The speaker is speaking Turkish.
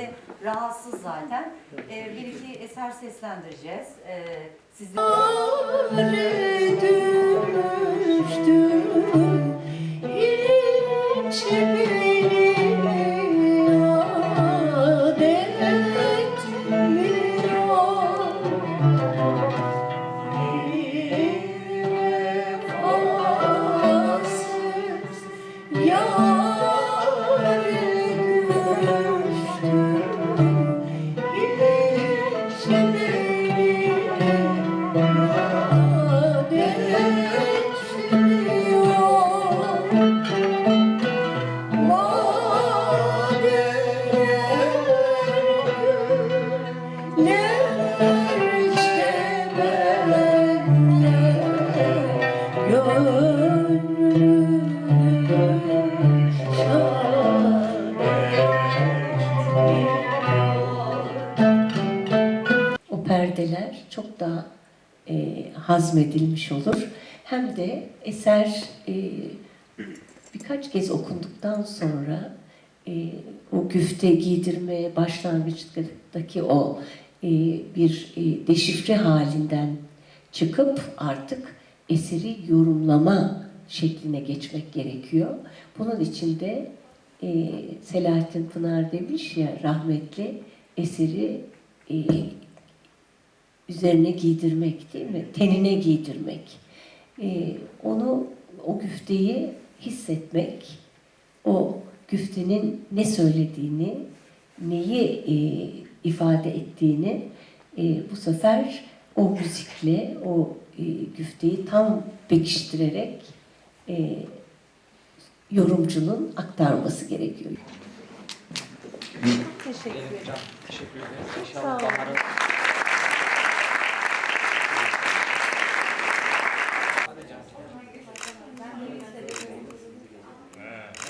de rahatsız zaten. E, bir iki eser seslendireceğiz. E, sizin... düştüm O perdeler çok daha e, hazmedilmiş olur. Hem de eser e, birkaç kez okunduktan sonra e, o güfte giydirmeye başlangıçtaki o e, bir e, deşifre halinden çıkıp artık eseri yorumlama şekline geçmek gerekiyor. Bunun için de e, Selahattin Pınar demiş ya rahmetli eseri e, üzerine giydirmek değil mi? Tenine giydirmek. Ee, onu, o güfteyi hissetmek, o güftenin ne söylediğini, neyi e, ifade ettiğini e, bu sefer o müzikle o e, güfteyi tam pekiştirerek e, yorumcunun aktarması gerekiyor. Teşekkür ederim. İnşallah baharın